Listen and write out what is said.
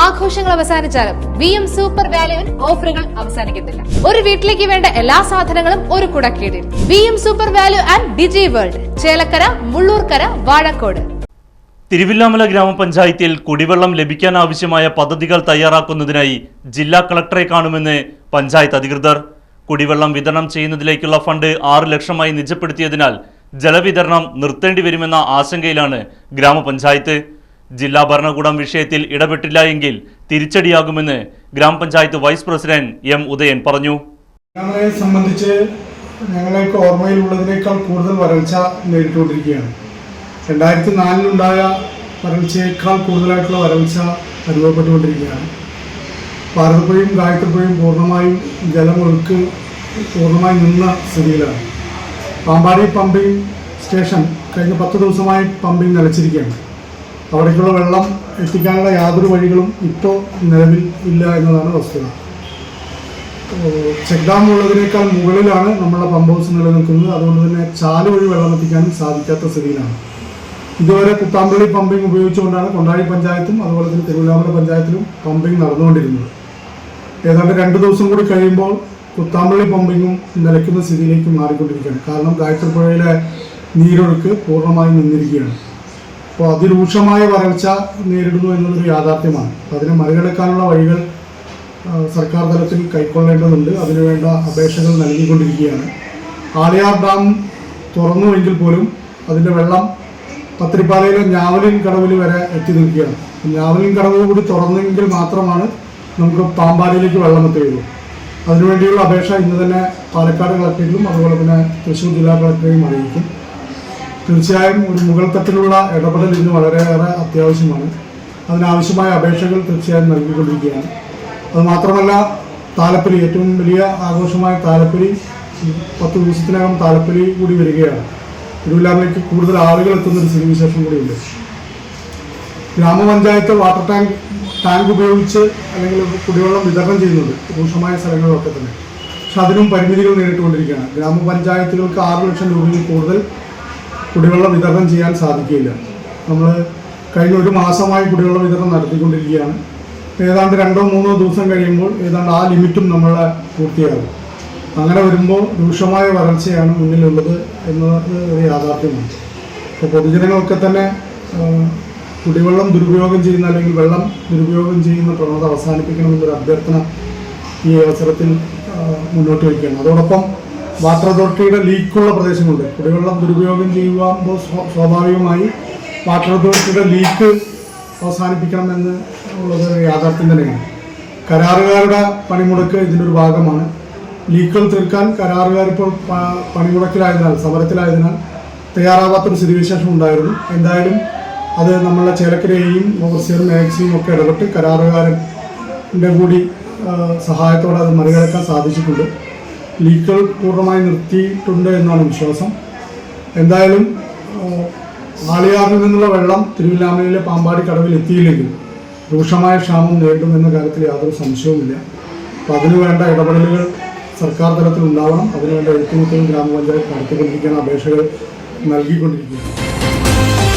ആഘോഷങ്ങൾ അവസാനിച്ചാലും V M super വാല്യുവിൽ ഓഫറുകൾ അവസാനിക്കുന്നില്ല ഒരു വീട്ടിലേക്ക് വേണ്ട എല്ലാ സാധനങ്ങളും ഒരു കുടക്കീടിൽ V M super value and digi world Chelakkara Mullurkara Vazhakode. Thiruvilwamala ഗ്രാമപഞ്ചായത്തിൽ കുടിവെള്ളം ലഭിക്കാൻ ആവശ്യമായ പദ്ധതികൾ തയ്യാറാക്കുന്നതിനായി ജില്ലാ കളക്ടറെ കാണുമെന്ന് പഞ്ചായത്ത് അധികൃതർ. കുടിവെള്ളം വിതരണം ചെയ്യുന്നതിലേക്കുള്ള ഫണ്ട് ആറ് ലക്ഷമായി നിജപ്പെടുത്തിയതിനാൽ ജലവിതരണം നിർത്തേണ്ടി വരുമെന്ന ആശങ്കയിലാണ് ഗ്രാമപഞ്ചായത്ത്. ജില്ലാ ഭരണകൂടം വിഷയത്തിൽ ഇടപെട്ടില്ല എങ്കിൽ തിരിച്ചടിയാകുമെന്ന് ഗ്രാമപഞ്ചായത്ത് വൈസ് പ്രസിഡന്റ് എം ഉദയൻ പറഞ്ഞു. ഞങ്ങളെ സംബന്ധിച്ച് ഞങ്ങൾക്ക് ഓർമ്മയിലുള്ളതിനേക്കാൾ കൂടുതൽ വരൾച്ച നേരിട്ടുകൊണ്ടിരിക്കുകയാണ്. രണ്ടായിരത്തി നാലിലുണ്ടായ വരൾച്ചയേക്കാൾ കൂടുതലായിട്ടുള്ള വരൾച്ച അനുഭവപ്പെട്ടുകൊണ്ടിരിക്കുകയാണ്. ഭാരതപ്പുഴയും ഗായത്രിപ്പുഴയും പൂർണമായും ജലമൊഴുക്ക് പൂർണമായി നിന്ന സ്ഥിതിയിലാണ്. പാമ്പാടി പമ്പിംഗ് സ്റ്റേഷൻ കഴിഞ്ഞ പത്ത് ദിവസമായി പമ്പിംഗ് നിലച്ചിരിക്കുകയാണ്. അവിടേക്കുള്ള വെള്ളം എത്തിക്കാനുള്ള യാതൊരു വഴികളും ഇപ്പോൾ നിലവിൽ ഇല്ല എന്നതാണ് വസ്തുത. ചെക്ക് ഡാം ഉള്ളതിനേക്കാൾ മുകളിലാണ് നമ്മളെ പമ്പ് ഹൗസ് നിലനിൽക്കുന്നത്. അതുകൊണ്ട് തന്നെ ചാൽ വഴി വെള്ളം എത്തിക്കാനും സാധിക്കാത്ത സ്ഥിതിയിലാണ്. ഇതുവരെ കുത്താമ്പള്ളി പമ്പിംഗ് ഉപയോഗിച്ചുകൊണ്ടാണ് കൊണ്ടാഴി പഞ്ചായത്തും അതുപോലെ തന്നെ തിരുവല്ലാമല പഞ്ചായത്തിലും പമ്പിംഗ് നടന്നുകൊണ്ടിരുന്നത്. ഏതാണ്ട് രണ്ട് ദിവസം കൂടി കഴിയുമ്പോൾ കുത്താമ്പള്ളി പമ്പിങ്ങും നിലയ്ക്കുന്ന സ്ഥിതിയിലേക്ക് മാറിക്കൊണ്ടിരിക്കുകയാണ്. കാരണം ഗായത്രി പുഴയിലെ നീരൊഴുക്ക് പൂർണമായും നിന്നിരിക്കുകയാണ്. അപ്പോൾ അതിരൂക്ഷമായ വരൾച്ച നേരിടുന്നു എന്നുള്ളൊരു യാഥാർത്ഥ്യമാണ്. അതിനെ മറികടക്കാനുള്ള വഴികൾ സർക്കാർ തലത്തിൽ കൈക്കൊള്ളേണ്ടതുണ്ട്. അതിനുവേണ്ട അപേക്ഷകൾ നൽകിക്കൊണ്ടിരിക്കുകയാണ്. ആളിയാർ ഡാം തുറന്നുവെങ്കിൽ പോലും അതിന്റെ വെള്ളം പത്തിരിപ്പാലയിലെ ഞാവലിൻ കടവിൽ വരെ എത്തി നിൽക്കുകയാണ്. ഞാവലിൻ കടവ് കൂടി തുറന്നെങ്കിൽ മാത്രമാണ് നമുക്ക് പാമ്പാടിയിലേക്ക് വെള്ളം എത്തുകയുള്ളൂ. അതിനുവേണ്ടിയുള്ള അപേക്ഷ ഇന്ന് തന്നെ പാലക്കാട് കളക്ടറേറ്റിലും അതുപോലെ തന്നെ തൃശ്ശൂർ ജില്ലാ കളക്ടറേയും അറിയിക്കും. തീർച്ചയായും ഒരു മുകൾ തട്ടിലുള്ള ഇടപെടൽ ഇന്ന് വളരെയേറെ അത്യാവശ്യമാണ്. അതിനാവശ്യമായ അപേക്ഷകൾ തീർച്ചയായും നൽകിക്കൊണ്ടിരിക്കുകയാണ്. അത് മാത്രമല്ല താലപ്പൊലി ഏറ്റവും വലിയ ആഘോഷമായ താലപ്പൊലി പത്ത് ദിവസത്തിനകം താലപ്പൊലി കൂടി വരികയാണ്. തിരുവല്ലാമലയ്ക്ക് കൂടുതൽ ആളുകൾ എത്തുന്ന ഒരു സ്ഥിതിവിശേഷം കൂടിയുണ്ട്. ഗ്രാമപഞ്ചായത്ത് വാട്ടർ ടാങ്ക് ടാങ്ക് ഉപയോഗിച്ച് അല്ലെങ്കിൽ കുടിവെള്ളം വിതരണം ചെയ്യുന്നുണ്ട് രൂക്ഷമായ സ്ഥലങ്ങളിലൊക്കെ തന്നെ. പക്ഷെ അതിനും പരിമിതികൾ നേരിട്ടുകൊണ്ടിരിക്കുകയാണ്. ഗ്രാമപഞ്ചായത്തുകൾക്ക് ആറ് ലക്ഷം രൂപയിൽ കൂടുതൽ കുടിവെള്ളം വിതരണം ചെയ്യാൻ സാധിക്കില്ല. നമ്മൾ കഴിഞ്ഞ ഒരു മാസമായി കുടിവെള്ള വിതരണം നടത്തിക്കൊണ്ടിരിക്കുകയാണ്. ഏതാണ്ട് രണ്ടോ മൂന്നോ ദിവസം കഴിയുമ്പോൾ ഏതാണ്ട് ആ ലിമിറ്റും നമ്മൾ പൂർത്തിയാകും. അങ്ങനെ വരുമ്പോൾ രൂക്ഷമായ വരൾച്ചയാണ് മുന്നിലുള്ളത് എന്നത് ഒരു യാഥാർത്ഥ്യമാണ്. അപ്പോൾ പൊതുജനങ്ങളൊക്കെ തന്നെ കുടിവെള്ളം ദുരുപയോഗം ചെയ്യുന്ന അല്ലെങ്കിൽ വെള്ളം ദുരുപയോഗം ചെയ്യുന്ന പ്രവണത അവസാനിപ്പിക്കണമെന്നൊരു അഭ്യർത്ഥന ഈ അവസരത്തിൽ മുന്നോട്ട് വയ്ക്കുകയാണ്. അതോടൊപ്പം വാട്ടർ അതോറിറ്റിയുടെ ലീക്കുള്ള പ്രദേശങ്ങളുണ്ട്. കുടിവെള്ളം ദുരുപയോഗം ചെയ്യുമ്പോൾ സ്വ- സ്വാഭാവികമായി വാട്ടർ അതോറിറ്റിയുടെ ലീക്ക് അവസാനിപ്പിക്കണമെന്ന് ഉള്ളത് യാഥാർത്ഥ്യം തന്നെയാണ്. കരാറുകാരുടെ പണിമുടക്ക് ഇതിന്റെ ഒരു ഭാഗമാണ്. ലീക്കുകൾ തീർക്കാൻ കരാറുകാർ ഇപ്പോൾ പണിമുടക്കിലായതിനാൽ സമരത്തിലായതിനാൽ തയ്യാറാവാത്തൊരു സ്ഥിതിവിശേഷം ഉണ്ടായിരുന്നു. എന്തായാലും അത് നമ്മളെ ചേലക്കരയെയും ഓവർസിയറും മാക്സിയും ഒക്കെ ഇടപെട്ട് കരാറുകാരന്റെ കൂടി സഹായത്തോടെ അത് മറികടക്കാൻ സാധിച്ചിട്ടുണ്ട്. ലീക്കുകൾ പൂർണമായി നിർത്തിയിട്ടുണ്ട് എന്നാണ് വിശ്വാസം. എന്തായാലും ആളിയാറിൽ നിന്നുള്ള വെള്ളം തിരുവില്ലാമലയിലെ പാമ്പാടി കടവിൽ എത്തിയില്ലെങ്കിൽ രൂക്ഷമായ ക്ഷാമം നേരിടുമെന്ന കാര്യത്തിൽ യാതൊരു സംശയവുമില്ല. അപ്പോൾ അതിനു വേണ്ട ഇടപെടലുകൾ സർക്കാർ തലത്തിൽ ഉണ്ടാവണം. അതിനുവേണ്ട എഴുത്തുമുത്തലും ഗ്രാമപഞ്ചായത്ത് നടത്തിക്കൊണ്ടിരിക്കുന്ന അപേക്ഷകൾ നൽകിക്കൊണ്ടിരിക്കുകയാണ്.